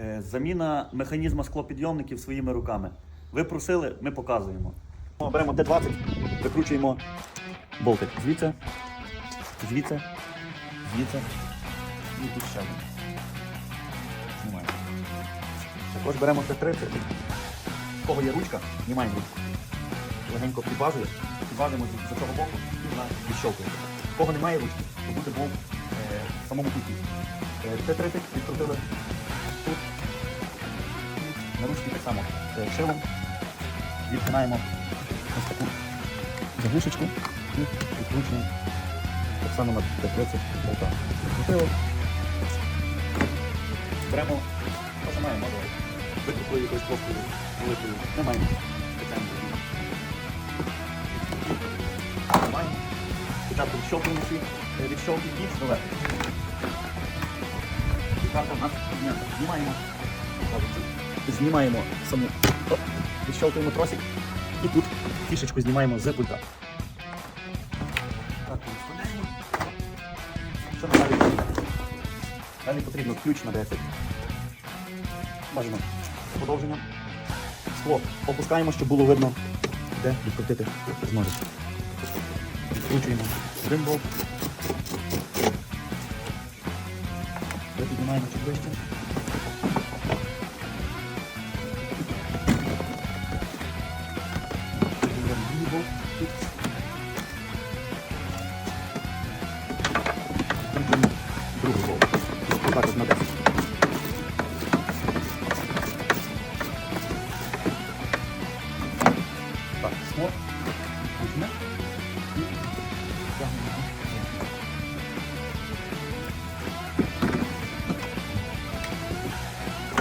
Е, Заміна механізму склопідйомників своїми руками. Ви просили, ми показуємо. Беремо Т-20, викручуємо болтик. Звідси, звідси, звідси. І тут ще один. Знімаємо. Також беремо Т-30. У кого є ручка, знімаємо ручку. Легенько підважує, підважуємо з, цього боку і відщолкує. У кого немає ручки, то буде болт е, в самому куті. Е, Т-30 відкрутили на ручці так само е, шилом. Відпинаємо ось таку заглушечку і відкручуємо так само на Т-30 болта. Відкрутили. Беремо, що маємо, може, викрутили якоюсь плоскою великою. Не маємо. Спеціально. Маємо. Спочатку відщолкуємо всі е, відщолки і доверху. Карта в нас піднята. Знімаємо. Знімаємо саму. Оп, відщолкуємо тросик. І тут фішечку знімаємо з пульта. Так. Що нам далі? Далі потрібно ключ на 10. Бажано з. Скло опускаємо, щоб було видно, де відкрутити зможете. Відкручуємо один Ми піднімаємо чуть вище. Другий болт. Другий от на 10.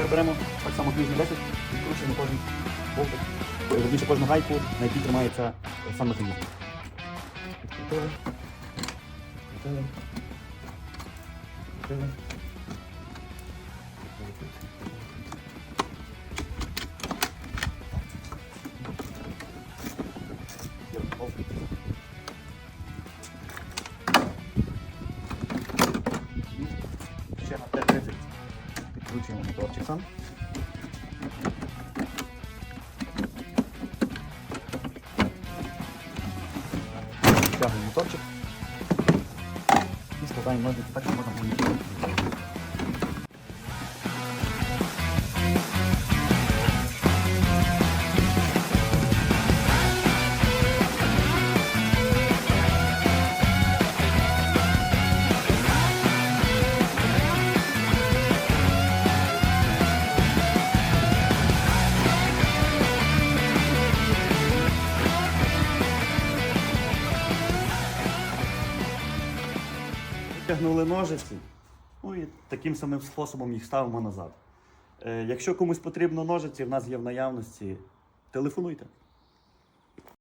Тепер беремо так само на 10, відкручуємо кожен болтик. Верніше кожну гайку, на якій тримається сам механізм. Відкрутили. Відкрутили. Відкрутили. Підкручуємо моторчик сам. Втягуємо моторчик. І складаємо так, що можна було Витягнули ножиці, ну і таким самим способом їх ставимо назад. Е, якщо комусь потрібно ножиці, в нас є в наявності, телефонуйте.